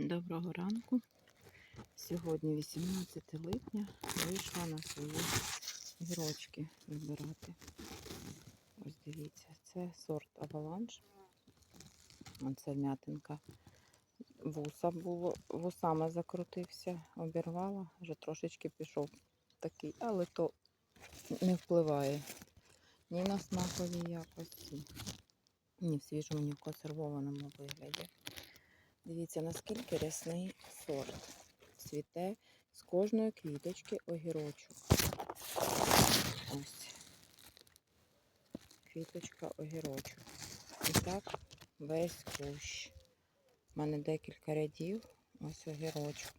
Доброго ранку. Сьогодні 18 липня вийшла на свої гірочки вибирати. Ось дивіться, це сорт Аваланж. Оце м'ятинка. Вуса було, вусами закрутився, обірвала, вже трошечки пішов такий, але то не впливає ні на смакові якості, ні в свіжому, ні в консервованому вигляді. Дивіться, наскільки рясний сорт. Цвіте з кожної квіточки огірочок. Ось. Квіточка огірочок. І так весь кущ. У мене декілька рядів. Ось огірочок.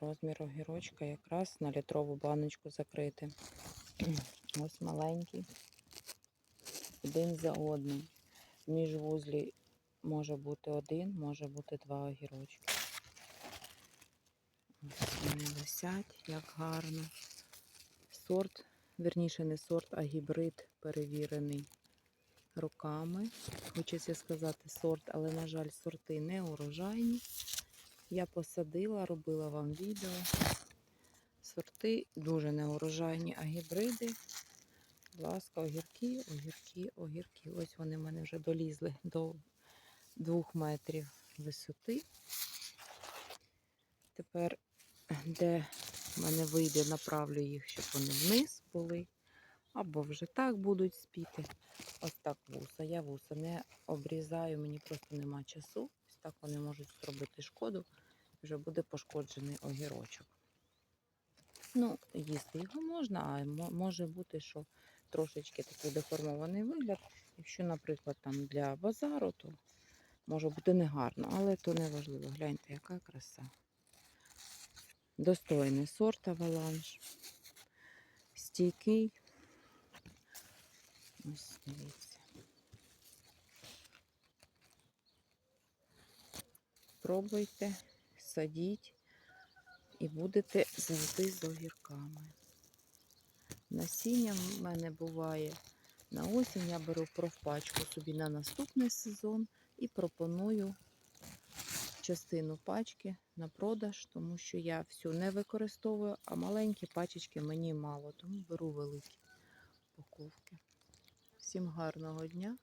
Розмір огірочка якраз на літрову баночку закрити. Ось маленький. Один за одним. В міжвузлі може бути один, може бути два огірочки. Ось вони висять, як гарно. Сорт, верніше не сорт, а гібрид перевірений роками. Хочеться сказати сорт, але, на жаль, сорти не урожайні. Я посадила, робила вам відео. Сорти дуже неурожайні, а гібриди. Будь ласка, огірки, огірки, огірки. Ось вони в мене вже долізли до двох метрів висоти. Тепер, де в мене вийде, направлю їх, щоб вони вниз були. Або вже так будуть спіти. Ось так вуса. Я вуса не обрізаю, мені просто нема часу. Ось так вони можуть зробити шкоду. Вже буде пошкоджений огірочок. Ну, їсти його можна, а може бути, що трошечки такий деформований вигляд. Якщо, наприклад, там для базару, то може бути негарно, але то не важливо. Гляньте, яка краса. Достойний сорт аваланж. Стійкий. Ось дивіться. Пробуйте, садіть і будете завжди з огірками. Насіння в мене буває на осінь. Я беру профпачку собі на наступний сезон і пропоную частину пачки на продаж, тому що я всю не використовую, а маленькі пачечки мені мало, тому беру великі упаковки. Всім гарного дня!